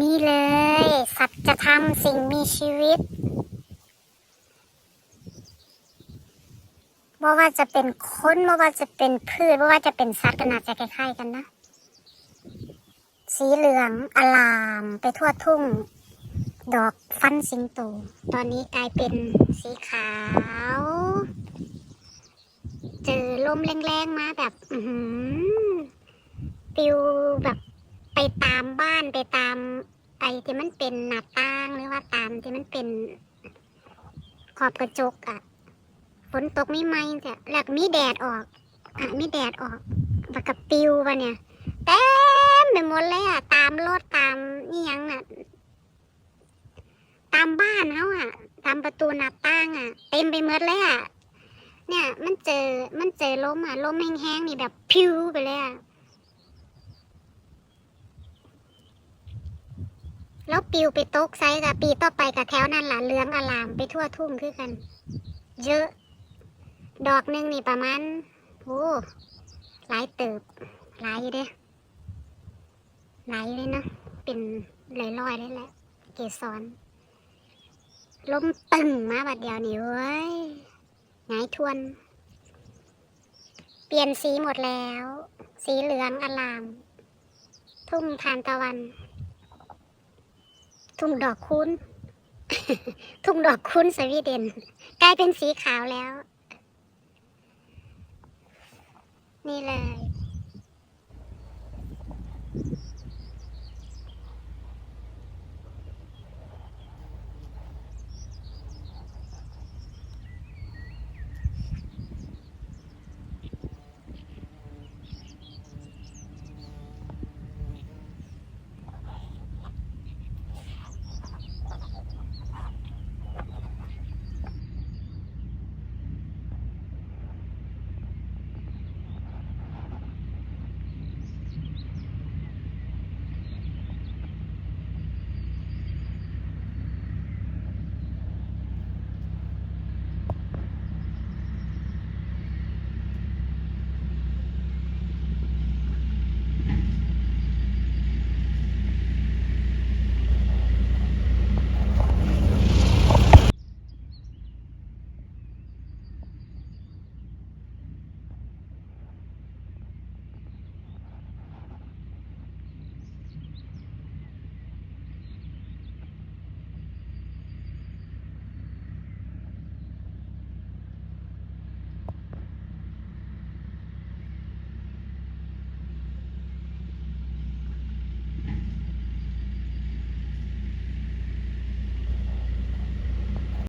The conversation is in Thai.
นี่เลย สัตว์จธรรมสิ่งมีชีวิตไม่ว่าจะเป็นคนไม่ว่าจะเป็นพืชไม่ว่าจะเป็นสัตว์ก็น่าจะคล้ายๆกันนะ สีเหลืองอลามไปทั่วทุ่ง ดอกฟันสิงโตตอนนี้กลายเป็นสีขาว เจอลมแรงๆมาแบบ อืปิวแบบ ไปตามบ้านไปตามไอ้ที่มันเป็นหน้าต่างหรือว่าตามที่มันเป็นขอบกระจกอะฝนตกไม่ไหมจ้ะแล้วก็มีแดดออกอะมีแดดออกแล้วก็ปิวปะเนี่ยเต็มไปหมดเลยอะตามรถตามนี่ยังน่ะตามบ้านเขาอะตามประตูหน้าต่างอะเต็มไปหมดเลยอะเนี่ย มันเจอมันเจอลมอะลมแห้งๆนี่แบบพิวไปเลยอะ แล้วปิวไปตกไซกับปีต่อไปกับแถวนั่นล่ะเหลืองอลามไปทั่วทุ่งคือกัน เยอะ ดอกหนึ่งนี่ประมาณโอ้หลายเติบ หลายอยู่เด้หลายเลยเนาะเป็นลอยๆเลยแหละเกสรล้มตึงมาบัดเดียวนี่เว้ยหงายทวน เปลี่ยนสีหมดแล้ว สีเหลืองอลาม ทุ่งทานตะวัน ทุ่งดอกคุ้น ทุ่งดอกคุ้นสวีเดน กลายเป็นสีขาวแล้ว นี่เลย